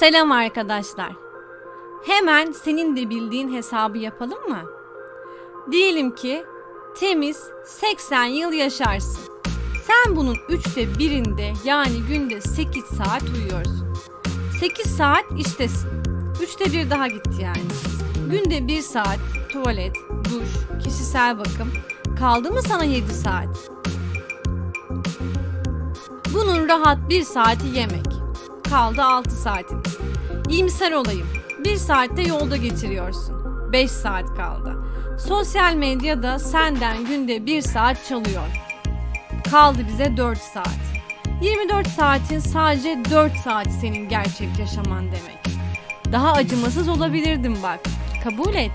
Selam arkadaşlar. Hemen senin de bildiğin hesabı yapalım mı? Diyelim ki temiz 80 yıl yaşarsın. Sen bunun üçte birinde yani günde 8 saat uyuyorsun. 8 saat iştesin. Üçte bir daha gitti yani. Günde 1 saat tuvalet, duş, kişisel bakım. Kaldı mı sana 7 saat? Bunun rahat 1 saati yemek. Kaldı 6 saatimiz. İyimser olayım. 1 saatte yolda geçiriyorsun. 5 saat kaldı. Sosyal medyada senden günde 1 saat çalıyor. Kaldı bize 4 saat. 24 saatin sadece 4 saat senin gerçek yaşaman demek. Daha acımasız olabilirdim bak. Kabul et.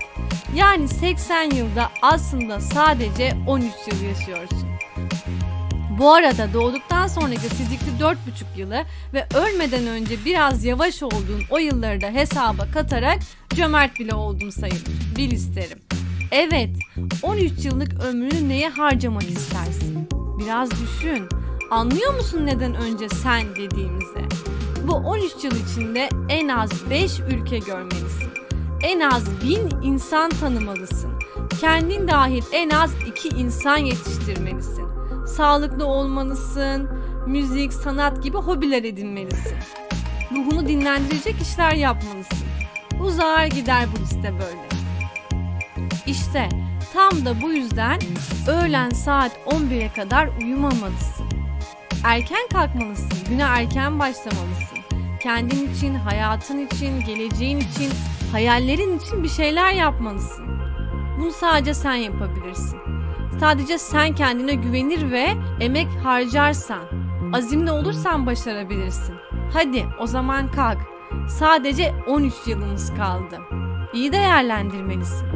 Yani 80 yılda aslında sadece 13 yıl yaşıyorsun. Bu arada doğduktan sonraki fizikli 4,5 yılı ve ölmeden önce biraz yavaş olduğun o yılları da hesaba katarak cömert bile oldum sayılır. Bil isterim. Evet, 13 yıllık ömrünü neye harcamak istersin? Biraz düşün. Anlıyor musun neden önce sen dediğimizi? Bu 13 yıl içinde en az 5 ülke görmelisin. En az 1000 insan tanımalısın. Kendin dahil en az 2 insan yetiştirmelisin. Sağlıklı olmalısın. Müzik, sanat gibi hobiler edinmelisin. Ruhunu dinlendirecek işler yapmalısın. Uzar gider bu liste böyle. İşte tam da bu yüzden öğlen saat 11'e kadar uyumamalısın. Erken kalkmalısın, güne erken başlamalısın. Kendin için, hayatın için, geleceğin için, hayallerin için bir şeyler yapmalısın. Bunu sadece sen yapabilirsin. Sadece sen kendine güvenir ve emek harcarsan, azimli olursan başarabilirsin. Hadi o zaman kalk. Sadece 13 yılımız kaldı. İyi değerlendirmelisin.